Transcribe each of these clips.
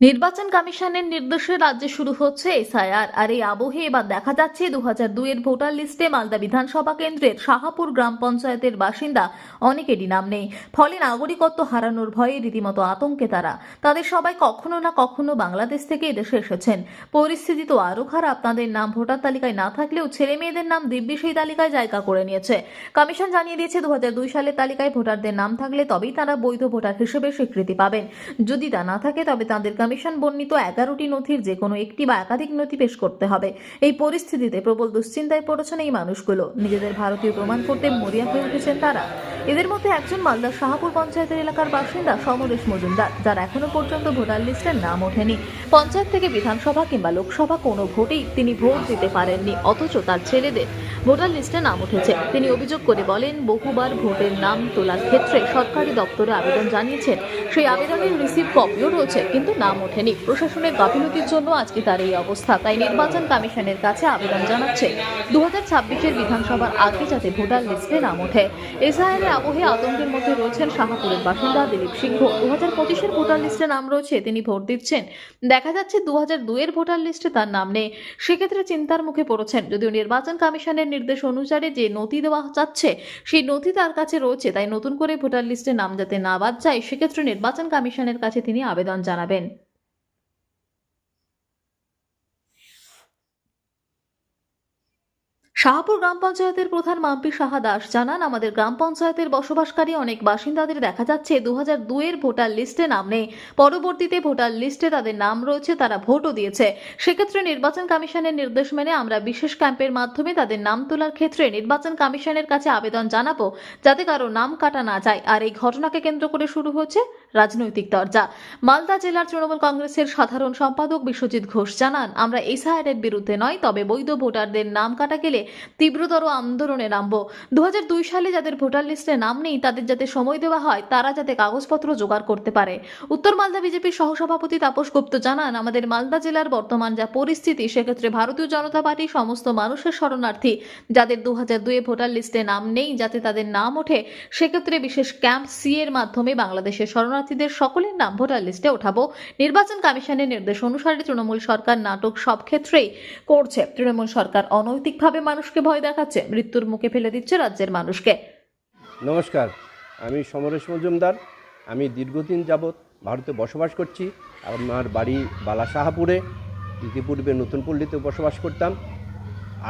নির্বাচন কমিশনের নির্দেশে রাজ্যে শুরু হচ্ছে এসআইআর। আর এই আবহে এবার দেখা যাচ্ছে দু দুইয়ের ভোটার লিস্টে মালদা বিধানসভা কেন্দ্রের শাহাপুর গ্রাম পঞ্চায়েতের বাসিন্দা অনেকেরই নাম নেই। ফলে নাগরিকত্ব হারানোর ভয়ে রীতিমতো আতঙ্কে তারা। তাদের সবাই কখনো না কখনো বাংলাদেশ থেকে এদেশে এসেছেন। পরিস্থিতি তো আরও খারাপ। তাদের নাম ভোটার তালিকায় না থাকলেও ছেলে মেয়েদের নাম দিব্যি সেই তালিকায় জায়গা করে নিয়েছে। কমিশন জানিয়ে দিয়েছে দু সালের তালিকায় ভোটারদের নাম থাকলে তবেই তারা বৈধ ভোটার হিসেবে স্বীকৃতি পাবেন। যদি তা না থাকে, তবে তাদের কমিশন বর্ণিত এগারোটি নথির যে কোনো একটি বা একাধিক নথি পেশ করতে হবে। এই পরিস্থিতিতে প্রবল দুশ্চিন্তায় পড়েছেন এই মানুষগুলো। নিজেদের ভারতীয় প্রমাণ করতে মরিয়া হয়ে উঠেছেন তারা। এদের মধ্যে একজন মালদার শাহাপুর পঞ্চায়েতের এলাকার বাসিন্দা সমরেশ মজুমদার, যার এখনও পর্যন্ত ভোটার লিস্টের নাম ওঠেনি। পঞ্চায়েত থেকে বিধানসভা কিংবা লোকসভা কোনো ভোটেই তিনি ভোট দিতে পারেননি, অথচ তার ছেলেদের ভোটার লিস্টে নাম উঠেছে। তিনি অভিযোগ করে বলেন, বহুবার ভোটের নাম তোলার ক্ষেত্রে সরকারি দপ্তরে আবেদন জানিয়েছেন। সেই আবেদনের রিসিভ কপিও রয়েছে, কিন্তু নাম ওঠেনি। প্রশাসনের গাফিলতির জন্য আজকে তার এই অবস্থা। তাই নির্বাচন কমিশনের কাছে আবেদন জানাচ্ছে। দু হাজার ছাব্বিশের বিধানসভার আগে যাতে ভোটার লিস্টে নাম ওঠে। এসআইআর আবহে আতঙ্কের মধ্যে রয়েছেন শাহাপুরের বাসিন্দা দিলীপ সিংহ। দু হাজার পঁচিশের ভোটার লিস্টে নাম রয়েছে, তিনি ভোট দিচ্ছেন। দেখা যাচ্ছে দু হাজার দুইয়ের ভোটার লিস্টে তার নাম নেই। সেক্ষেত্রে চিন্তার মুখে পড়েছেন। যদিও নির্বাচন কমিশনের নির্দেশ অনুসারে যে নথি দেওয়া যাচ্ছে, সেই নথি তার কাছে রয়েছে। তাই নতুন করে ভোটার লিস্টে নাম যাতে না বাদ যায়, সেক্ষেত্রে নির্বাচন কমিশনের কাছে তিনি আবেদন জানাবেন। শাহপুর গ্রাম পঞ্চায়েতের প্রধান মাম্পি সাহা দাস জানান, আমাদের গ্রাম পঞ্চায়েতের বসবাসকারী অনেক বাসিন্দাদের দেখা যাচ্ছে দু হাজার দুইয়ের ভোটার লিস্টে নাম নেই। পরবর্তীতে ভোটার লিস্টে তাদের নাম রয়েছে, তারা ভোটও দিয়েছে। সেক্ষেত্রে নির্বাচন কমিশনের নির্দেশ মেনে আমরা বিশেষ ক্যাম্পের মাধ্যমে তাদের নাম তোলার ক্ষেত্রে নির্বাচন কমিশনের কাছে আবেদন জানাব, যাতে কারও নাম কাটা না যায়। আর এই ঘটনাকে কেন্দ্র করে শুরু হচ্ছে রাজনৈতিক দরজা মালদা জেলার তৃণমূল কংগ্রেসের সাধারণ সম্পাদক বিশ্বজিৎ ঘোষ জানান, আমরা এসআইআরের বিরুদ্ধে নয়, তবে বৈধ ভোটারদের নাম কাটা গেলে তীব্রতর আন্দোলনে নামব। দু সালে যাদের ভোটার লিস্টে নাম নেই, তাদের যাতে সময় দেওয়া হয়, তারা যাতে কাগজপত্র জোগাড় করতে পারে। উত্তর মালদা বিজেপির সহসভাপতি তাপস গুপ্ত জানান, আমাদের মালদা জেলার বর্তমান যা পরিস্থিতি, সেক্ষেত্রে ভারতীয় জনতা পার্টি সমস্ত মানুষের শরণার্থী। যাদের দু হাজার দুয়ে ভোটার লিস্টে নাম নেই, যাতে তাদের নাম ওঠে, সেক্ষেত্রে বিশেষ ক্যাম্প সি এর মাধ্যমে বাংলাদেশের শরণার্থীদের সকলের নাম ভোটার লিস্টে ওঠাবো। নির্বাচন কমিশনের নির্দেশ অনুসারে তৃণমূল সরকার নাটক সব ক্ষেত্রেই করছে। তৃণমূল সরকার অনৈতিকভাবে মানুষকে ভয় দেখাচ্ছে, মৃত্যুর মুখে ফেলে দিচ্ছে রাজ্যের মানুষকে। নমস্কার, আমি সমরেশ মজুমদার। আমি দীর্ঘদিন যাবৎ ভারতে বসবাস করছি। আমার বাড়ি বালাসাহাপুরে। ইতিপূর্বে নতুন পল্লীতে বসবাস করতাম।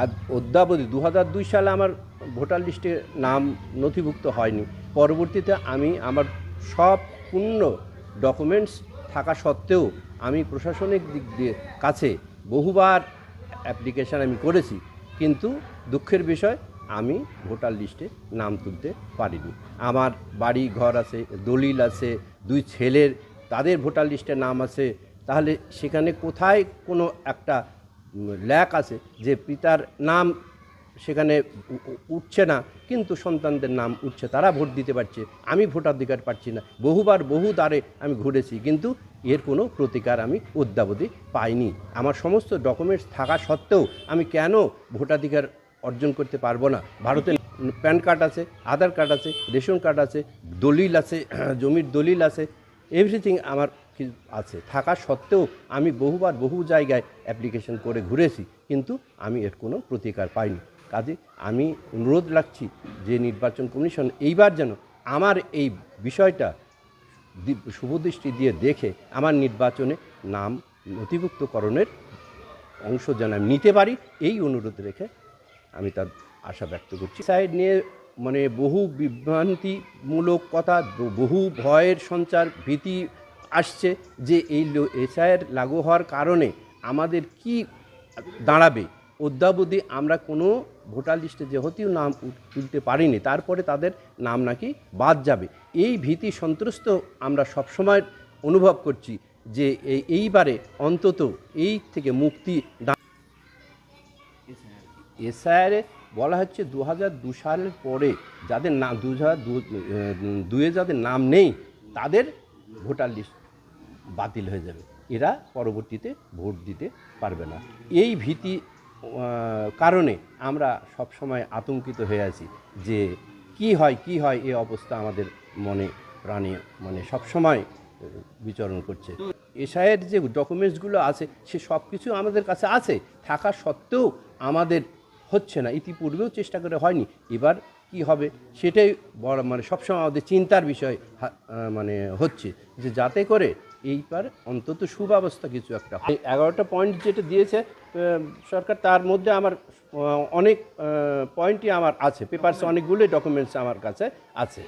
আর অদ্যাবধি দু দুই সালে আমার ভোটার লিস্টে নাম নথিভুক্ত হয়নি। পরবর্তীতে আমি আমার সব পূর্ণ ডকুমেন্টস থাকা সত্ত্বেও আমি প্রশাসনিক দিক দিয়ে কাছে বহুবার অ্যাপ্লিকেশান আমি করেছি। কিন্তু দুঃখের বিষয়, আমি ভোটার লিস্টে নাম তুলতে পারিনি। আমার বাড়ি, ঘর আছে, দলিল আছে, দুই ছেলের, তাদের ভোটার লিস্টে নাম আছে, তাহলে সেখানে কোথায় কোনো একটা ল্যাক আছে যে পিতার নাম সেখানে উঠছে না, কিন্তু সন্তানদের নাম উঠছে, তারা ভোট দিতে পারছে, আমি ভোটাধিকার পাচ্ছি না। বহুবার বহু দ্বারে আমি ঘুরেছি, কিন্তু এর কোনো প্রতিকার আমি অদ্যাবধি পাইনি। আমার সমস্ত ডকুমেন্টস থাকা সত্ত্বেও আমি কেন ভোটাধিকার অর্জন করতে পারব না? ভারতের প্যান কার্ড আছে, আধার কার্ড আছে, রেশন কার্ড আছে, দলিল আছে, জমির দলিল আছে এভরিথিং আমার আছে। থাকা সত্ত্বেও আমি বহুবার বহু জায়গায় অ্যাপ্লিকেশন করে ঘুরেছি, কিন্তু আমি এর কোনো প্রতিকার পাইনি। কাজে আমি অনুরোধ রাখছি যে নির্বাচন কমিশন এইবার যেন আমার এই বিষয়টা শুভদৃষ্টি দিয়ে দেখে আমার নির্বাচনে নাম নথিভুক্তকরণের অংশ যেন আমি নিতে পারি, এই অনুরোধ রেখে আমি তার আশা ব্যক্ত করছি। সাইড নিয়ে মানে বহু বিভ্রান্তিমূলক কথা, বহু ভয়ের সঞ্চার ভীতি আসছে যে এই এসআইয়ের লাগু হওয়ার কারণে আমাদের কি দাঁড়াবে? অদ্যাবধি আমরা কোনো ভোটার লিস্টে যেহেতু নাম তুলতে পারিনি, তারপরে তাদের নাম নাকি বাদ যাবে। এই ভীতি সন্ত্রস্ত আমরা সবসময় অনুভব করছি যে এই- এইবারে অন্তত এই থেকে মুক্তি এসআইআরে বলা হচ্ছে দু হাজার দু সালের পরে যাদের নাম দু হাজার দুয়ে যাদের নাম নেই, তাদের ভোটার লিস্ট বাতিল হয়ে যাবে। এরা পরবর্তীতে ভোট দিতে পারবে না। এই ভীতি কারণে আমরা সবসময় আতঙ্কিত হয়ে আছি যে কি হয় কি হয় এই অবস্থা আমাদের মনে, প্রাণে মানে সবসময় বিচরণ করছে। এসআইয়ের যে ডকুমেন্টসগুলো আছে, সে সব কিছু আমাদের কাছে আছে, থাকা সত্ত্বেও আমাদের হচ্ছে না। ইতিপূর্বেও চেষ্টা করে হয়নি। এবার কি হবে সেটাই বড় মানে সবসময় আমাদের চিন্তার বিষয় মানে হচ্ছে যে যাতে করে এইবার অন্তত সুব্যবস্থা কিছু একটা। এই এগারোটা পয়েন্ট যেটা দিয়েছে সরকার, তার মধ্যে আমার অনেক পয়েন্টই আমার আছে। পেপারস অনেকগুলোই ডকুমেন্টস আমার কাছে আছে।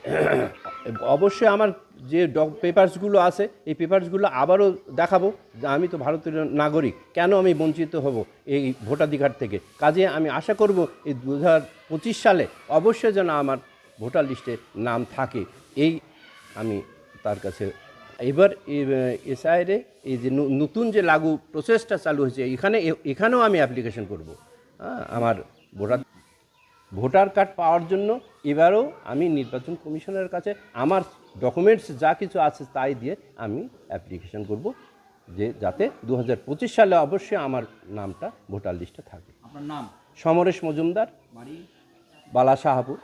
অবশ্যই আমার যে পেপারসগুলো আছে, এই পেপারসগুলো আবারও দেখাবো যে আমি তো ভারতের নাগরিক। কেন আমি বঞ্চিত হব এই ভোটাধিকার থেকে? কাজে আমি আশা করব এই দু সালে অবশ্যই যেন আমার ভোটার লিস্টে নাম থাকে। এই আমি তার কাছে এবার এসআইরে এই যে নতুন যে লাগু প্রসেসটা চালু হয়েছে এখানে এখানেও আমি অ্যাপ্লিকেশন করব। হ্যাঁ আমার ভোটার ভোটার কার্ড পাওয়ার জন্য এবারও আমি নির্বাচন কমিশনের কাছে আমার ডকুমেন্টস যা কিছু আছে তাই দিয়ে আমি অ্যাপ্লিকেশন করব যে যাতে দু হাজার পঁচিশ সালে অবশ্যই আমার নামটা ভোটার লিস্টে থাকে। আপনার নাম? সমরেশ মজুমদার। বালা সাহাপুর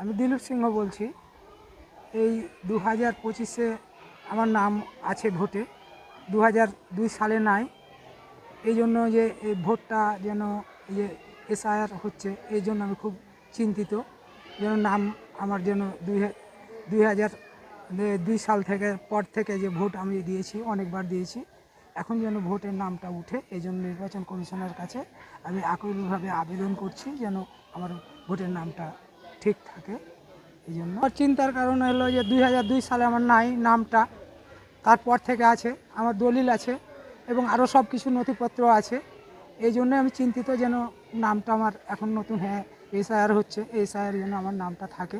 আমি দিলীপ সিংহ বলছি। এই দু হাজার পঁচিশে আমার নাম আছে ভোটে। দু হাজার দুই সালে নাই। এই জন্য যে এই ভোটটা যেন যে এসআইআর হচ্ছে, এই জন্য আমি খুব চিন্তিত যেন নাম আমার যেন দুই দুই হাজার দুই সাল থেকে পর থেকে যে ভোট আমি দিয়েছি, অনেকবার দিয়েছি, এখন যেন ভোটের নামটা উঠে, এই জন্য নির্বাচন কমিশনের কাছে আমি আকুলভাবে আবেদন করছি যেন আমার ভোটের নামটা ঠিক থাকে। এই জন্য আমার চিন্তার কারণ হলো যে দুই হাজার দুই সালে আমার নাই নামটা তারপর থেকে আছে আমার দলিল আছে এবং আরও সব কিছু নথিপত্র আছে। এই জন্য আমি চিন্তিত যেন নামটা আমার এখন নতুন হ্যাঁ এসআইআর হচ্ছে এসআইআর যেন আমার নামটা থাকে।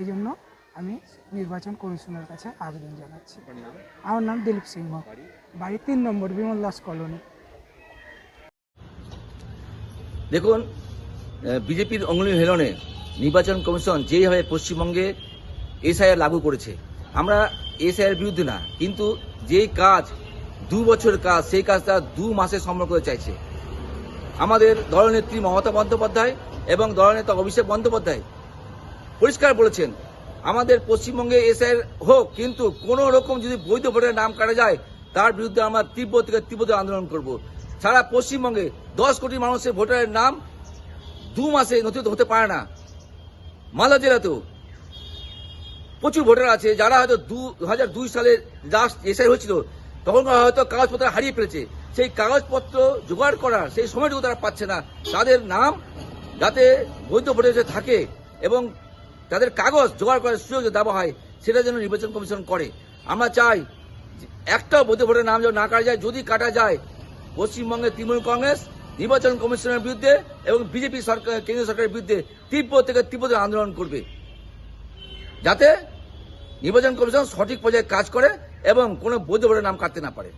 এই জন্য আমি নির্বাচন কমিশনের কাছে আবেদন জানাচ্ছি। আমার নাম দিলীপ সিংহ। বাড়ি? তিন নম্বর বিমল দাস কলোনি। দেখুন বিজেপির অঙ্গুলি হেলনে নির্বাচন কমিশন যেভাবে পশ্চিমবঙ্গে এসআইআর লাগু করেছে, আমরা এসআইআর বিরুদ্ধে না, কিন্তু যে কাজ, দু বছরের কাজ, সেই কাজটা দু মাসে সম্পন্ন করতে চাইছে। আমাদের দলনেত্রী মমতা বন্দ্যোপাধ্যায় এবং দলনেতা অভিষেক বন্দ্যোপাধ্যায় পরিষ্কার বলেছেন, আমাদের পশ্চিমবঙ্গে এসআইআর হোক, কিন্তু কোনো রকম যদি বৈধ ভোটের নাম কাটা যায়, তার বিরুদ্ধে আমরা তীব্র থেকে তীব্রতর আন্দোলন করব। সারা পশ্চিমবঙ্গে দশ কোটি মানুষের ভোটারের নাম দু মাসে নথিভুক্ত হতে পারে না। মালদা জেলাতেও প্রচুর ভোটার আছে, যারা হয়তো দু হাজার দুই সালে লাস্ট এসআই হয়েছিল তখন হয়তো কাগজপত্র হারিয়ে ফেলেছে। সেই কাগজপত্র জোগাড় করার সেই সময়টুকু তারা পাচ্ছে না। তাদের নাম যাতে বৈধ ভোটার থাকে এবং তাদের কাগজ জোগাড় করার সুযোগ দেওয়া হয় সেটা যেন নির্বাচন কমিশন করে। আমরা চাই একটাও বৈধ ভোটের নাম যেন না কাটা যায়। যদি কাটা যায়, পশ্চিমবঙ্গের তৃণমূল কংগ্রেস নির্বাচন কমিশনের বিরুদ্ধে এবং বিজেপি সরকার, কেন্দ্রীয় সরকারের বিরুদ্ধে তীব্র থেকে তীব্রতর আন্দোলন করবে। যাতে নির্বাচন কমিশন সঠিক পর্যায়ে কাজ করে এবং কোনো বৈধ ভোটের নাম কাটতে না পারে।